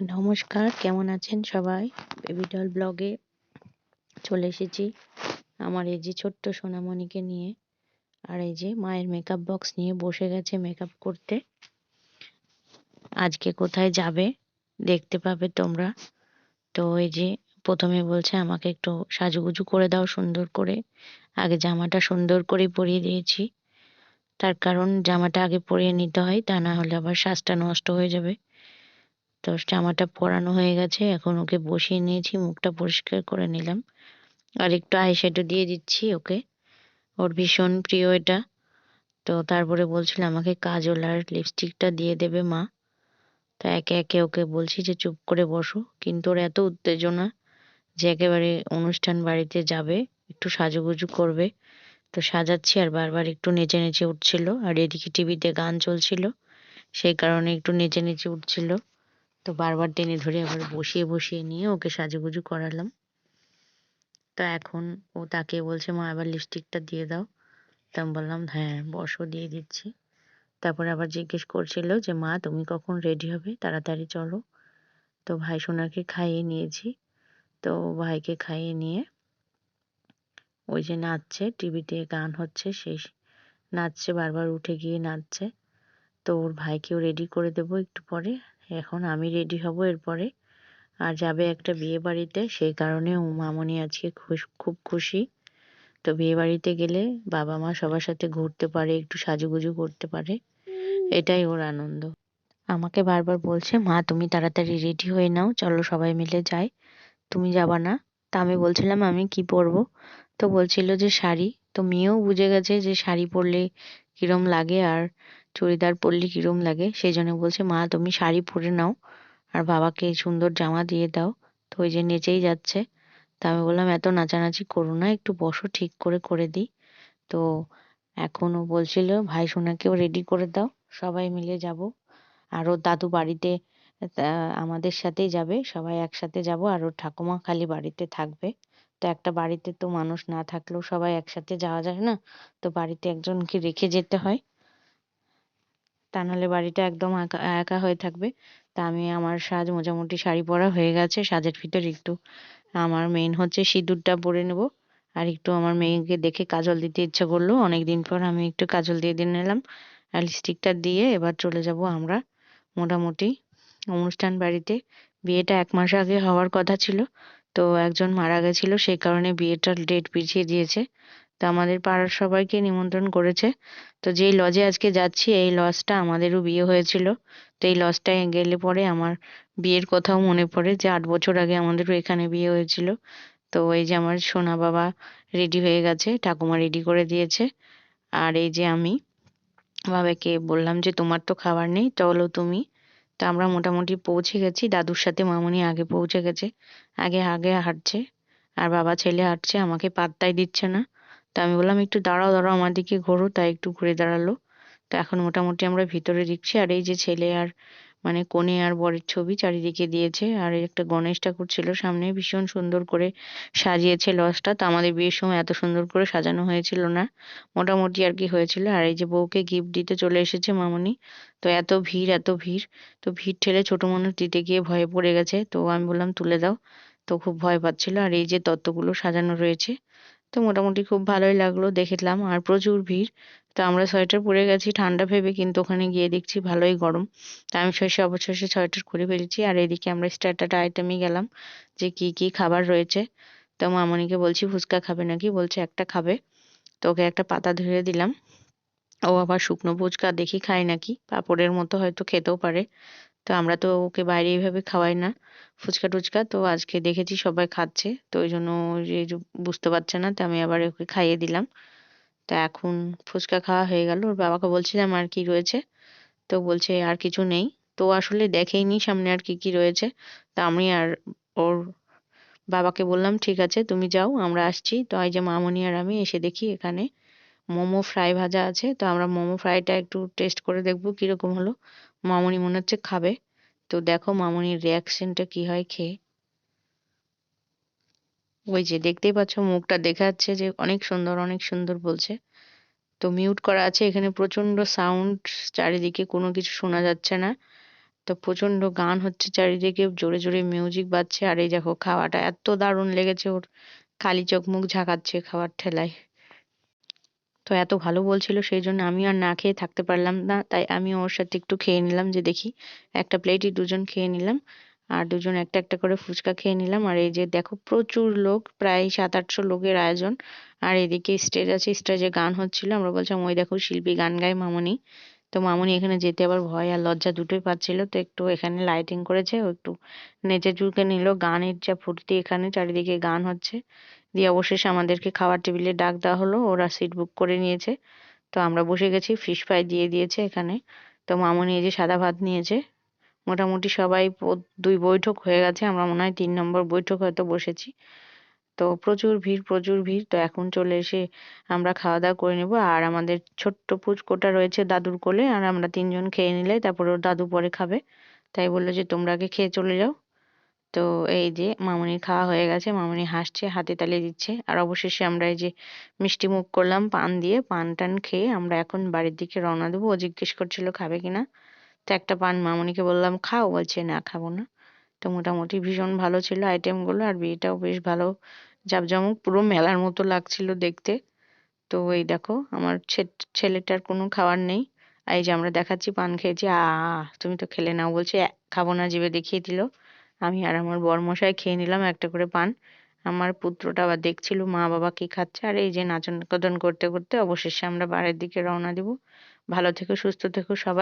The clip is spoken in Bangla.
নমস্কার, কেমন আছেন সবাই? বেবি ডল ব্লগে চলে এসেছি আমার এই যে ছোট্ট সোনামণিকে নিয়ে আর এই যে মায়ের মেকআপ বক্স নিয়ে বসে গেছে মেকআপ করতে। আজকে কোথায় যাবে দেখতে পাবে তোমরা। তো এই যে প্রথমে বলছে আমাকে একটু সাজুগুজু করে দাও সুন্দর করে। আগে জামাটা সুন্দর করে পরিয়ে দিয়েছি। তার কারণ জামাটা আগে পরিয়ে নিতে হয়, তা না হলে আবার সাজটা নষ্ট হয়ে যাবে। তো জামাটা পরানো হয়ে গেছে, এখন ওকে বসিয়ে নিয়েছি, মুখটা পরিষ্কার করে নিলাম। আর একটু আইশ্যাডো দিয়ে দিচ্ছি ওকে। ওর ভীষণ প্রিয় এটা। তো তারপরে বলছিল আমাকে কাজল আর লিপস্টিকটা দিয়ে দেবে মা। তা একে একে ওকে বলছি যে চুপ করে বসো। কিন্তু ওর এত উত্তেজনা যে একেবারে অনুষ্ঠান বাড়িতে যাবে, একটু সাজুগুজু করবে। তো সাজাচ্ছি আর বারবার একটু নেচে নেচে উঠছিল। আর এদিকে টিভিতে গান চলছিল, সেই কারণে একটু নেচে নেচে উঠছিল। তো বারবার টেনে ধরে আবার বসিয়ে বসিয়ে নিয়ে ওকে সাজুগুজু করালাম। তো এখন ও তাকে বলছে, মা আবার লিপস্টিকটা দিয়ে দাও। তো আমি বললাম হ্যাঁ বসো, দিয়ে দিচ্ছি। তারপর আবার জিজ্ঞেস করছিল যে, মা, তুমি কখন রেডি হবে? তাড়াতাড়ি চলো। তো ভাই সোনাকে খাইয়ে নিয়েছি। তো ভাইকে খাইয়ে নিয়ে ওই যে নাচছে টিভিতে গান হচ্ছে, সেই নাচছে, বারবার উঠে গিয়ে নাচছে। তো ওর ভাইকেও রেডি করে দেবো একটু পরে। এখন আমি রেডি হব এরপরে। আর যাবে একটা বিয়ে বাড়িতে, সেই কারণে মামনি আজকে খুব খুশি। তো বিয়ে বাড়িতে গেলে বাবা মা সবার সাথে ঘুরতে পারে, একটু সাজুগুজু করতে পারে। এটাই ওর আনন্দ। আমাকে বারবার বলছে, মা, তুমি তাড়াতাড়ি রেডি হয়ে নাও, চলো সবাই মিলে যাই। তুমি যাবা না? তা আমি বলছিলাম, আমি কি পরবো? তো বলছিল যে শাড়ি। তো মেয়েও বুঝে গেছে যে শাড়ি পরলে কিরম লাগে আর চুড়িদার পরলে কিরম লাগে। সেই জন্য বলছে, মা, তুমি শাড়ি পরে নাও আর বাবাকে সুন্দর জামা দিয়ে দাও। তো ওই যে নেচেই যাচ্ছে। তা আমি বললাম, এত নাচানাচি করো না, একটু বসো, ঠিক করে করে দিই। তো এখনও বলছিল, ভাই সোনাকেও রেডি করে দাও, সবাই মিলে যাব। আর ওর দাদু বাড়িতে আমাদের সাথেই যাবে, সবাই একসাথে যাব। আর ওর ঠাকুমা খালি বাড়িতে থাকবে। তো একটা বাড়িতে তো মানুষ না থাকলেও সবাই একসাথে যাওয়া যায় না? তো বাড়িতে একজনকে রেখে যেতে হয়। তা নাহলে বাড়িটা একদম একা একা হয়ে থাকবে। তা আমি আমার সাজ মোটামুটি শাড়ি পরা হয়ে গেছে, সাজের ভিতর একটু। আমার মেন হচ্ছে সিঁদুরটা পরে নেব। আর একটু আমার মেয়েকে দেখে কাজল দিতে ইচ্ছে করল। অনেক দিন পর আমি একটু কাজল দিয়ে দিয়ে নিলাম। আর লিপস্টিকটা দিয়ে এবার চলে যাব আমরা মোটামুটি অনুষ্ঠান বাড়িতে। বিয়েটা এক মাস আগে হওয়ার কথা ছিল। তো একজন মারা গেছিল, সেই কারণে বিয়েটার ডেট পিছিয়ে দিয়েছে। তো আমাদের পাড়ার সবাইকে নিমন্ত্রণ করেছে। তো যেই লজে আজকে যাচ্ছি, এই লজটা আমাদেরও বিয়ে হয়েছিল। তো এই লজটায় গেলে পরে আমার বিয়ের কথাও মনে পড়ে যে আট বছর আগে আমাদেরও এখানে বিয়ে হয়েছিল। তো এই যে আমার সোনা বাবা রেডি হয়ে গেছে, ঠাকুমা রেডি করে দিয়েছে। আর এই যে আমি, বাবাকে বললাম যে, তোমার তো খাবার নেই, চলো তুমি। তো আমরা মোটামুটি পৌঁছে গেছি। দাদুর সাথে মামনি আগে পৌঁছে গেছে। আগে আগে হাঁটছে। আর বাবা, ছেলে হাঁটছে, আমাকে পাত্তাই দিচ্ছে না। তো আমি বললাম, একটু দাঁড়াও দাঁড়াও, আমার দিকে ঘোরো। তাই একটু ঘুরে দাঁড়াল। তো এখন মোটামুটি আমরা ভিতরে দিচ্ছি আর এই যে ছেলে আর মানে কনে আর বরের ছবি চারিদিকে দিয়েছে। আর একটা গণেশ ঠাকুর ছিল সামনে, ভীষণ সুন্দর করে সাজিয়েছে লজটা। তো আমাদের বিয়ের সময় এত সুন্দর করে সাজানো হয়েছিল না। মোটামুটি আর কি হয়েছিল। আর এই যে বউকে গিফট দিতে চলে এসেছে মামনি। তো এত ভিড় এত ভিড়। তো ভিড় ঠেলে ছোট মানুষ দিতে গিয়ে ভয়ে পড়ে গেছে। তো আমি বললাম, তুলে দাও। তো খুব ভয় পাচ্ছিল। আর এই যে তত্ত্বগুলো সাজানো রয়েছে, তো মোটামুটি খুব ভালোই লাগল, দেখলাম। আর প্রচুর ভিড়, তো আমরা সোয়েটার পরে গেছি ঠান্ডা ভেবে, কিন্তু ওখানে গিয়ে দেখছি ভালোই গরম। তা আমি শেষে অবশেষে সোয়েটার করে ফেলেছি। আর এদিকে আমরা স্টার্টার আইটেমে গেলাম, যে কি কি খাবার রয়েছে। তো মামনিকে বলছি, ফুচকা খাবে নাকি? বলছে, একটা খাবে। তো ওকে একটা পাতা ধরে দিলাম। ও আবার শুকনো ফুচকা দেখি খায় নাকি, পাঁপড়ের মতো হয়তো খেতেও পারে। তো আমরা তো ওকে বাইরে এইভাবে খাওয়াই না, ফুচকা টুচকা। তো আজকে দেখেছি সবাই খাচ্ছে, তো ওই জন্য যে বুঝতে পারছে না, তো আমি আবার ওকে খাইয়ে দিলাম। তো এখন ফুচকা খাওয়া হয়ে গেল, ওর বাবাকে বলছিলাম আর কি রয়েছে, তো বলছে আর কিছু নেই। তো আসলে দেখেইনি সামনে আর কি কি রয়েছে, তা আমি আর ওর বাবাকে বললাম, ঠিক আছে, তুমি যাও, আমরা আসছি। তো এই যে মামনি আর আমি এসে দেখি এখানে মোমো ফ্রাই ভাজা আছে, তো আমরা মোমো ফ্রাইটা একটু টেস্ট করে দেখব কীরকম হলো। মামনি মনে হচ্ছে খাবে। তো দেখো মামনির রিয়াকশনটা কি হয় খেয়ে। ওই যে দেখতেই পাচ্ছ, মুখটা দেখা যাচ্ছে যে অনেক সুন্দর অনেক সুন্দর বলছে। তো মিউট করা আছে, এখানে প্রচণ্ড সাউন্ড চারিদিকে কোনো কিছু শোনা যাচ্ছে না। তো প্রচণ্ড গান হচ্ছে চারিদিকে, জোরে জোরে মিউজিক বাজছে। আর এই দেখো, খাওয়াটা এত দারুণ লেগেছে ওর। খালি চোখ মুখ ঝাঁকাচ্ছে খাওয়ার ঠেলায়। তো এত ভালো বলছিল সেই জন্য আমি আর না খেয়ে থাকতে পারলাম না। তাই আমি ওর সাথে একটু খেয়ে নিলাম যে দেখি, একটা প্লেটই দুজন খেয়ে নিলাম। আর দুজন একটা একটা করে ফুচকা খেয়ে নিলাম। আর এই যে দেখো প্রচুর লোক, প্রায় সাত আটশো লোকের আয়োজন। আর এদিকে স্টেজ আছে স্টেজে গান হচ্ছিল। আমরা বলছিলাম, ওই দেখো শিল্পী গান গায় মামনি। তো মামনি এখানে যেতে আবার ভয় আর লজ্জা দুটোই পাচ্ছিল। তো একটু এখানে লাইটিং করেছে, ও একটু নেচে চুরকে নিল। গানের যা ফুর্তি এখানে, চারিদিকে গান হচ্ছে। দিয়ে অবশেষে আমাদেরকে খাওয়ার টেবিলে ডাক দেওয়া হলো। ওরা সিট বুক করে নিয়েছে। তো আমরা বসে গেছি ফিশ ফ্রাই দিয়ে দিয়েছে এখানে। তো মামনি এই যে সাদা ভাত নিয়েছে। মোটামুটি সবাই দুই বৈঠক হয়ে গেছে। আমরা মনে হয় তিন নম্বর বৈঠক হয়তো বসেছি। তো প্রচুর ভিড় প্রচুর ভিড়। তো এখন চলে এসে আমরা খাওয়া দাওয়া করে নেব। আর আমাদের ছোট্ট পুচকোটা রয়েছে দাদুর কোলে। আর আমরা তিনজন খেয়ে নিলে তারপর ওর দাদু পরে খাবে। তাই বলল যে তোমরা আগে খেয়ে চলে যাও। তো এই যে মামুনির খাওয়া হয়ে গেছে মামনি হাসছে হাতে তালি দিচ্ছে। আর অবশেষে আমরা এই যে মিষ্টি মুখ করলাম পান দিয়ে পান টান খেয়ে আমরা এখন বাড়ির দিকে রওনা দেবো। ও জিজ্ঞেস করছিল খাবে কিনা তো একটা পান মামুনিকে বললাম খাও। বলছে না খাব না। তো মোটামুটি ভীষণ ভালো ছিল আইটেমগুলো। আর বিয়েটাও বেশ ভালো জাঁকজমক পুরো মেলার মতো লাগছিল দেখতে। তো এই দেখো আমার ছেলেটার কোনো খাবার নেই। এই যে আমরা দেখাচ্ছি পান খেয়েছি আ তুমি তো খেলে নাও বলছে "এ, খাব না। জিভে দেখিয়ে দিল। আমি আর আমার বরমশাই খেয়ে নিলাম একটা করে পান। আমার পুত্রটা আবার দেখছিল মা বাবা কি খাচ্ছে। আর এই যে নাচন কদন করতে করতে অবশেষে আমরা বাড়ির দিকে রওনা দিব। ভালো থেকো, সুস্থ থেকো সবাই।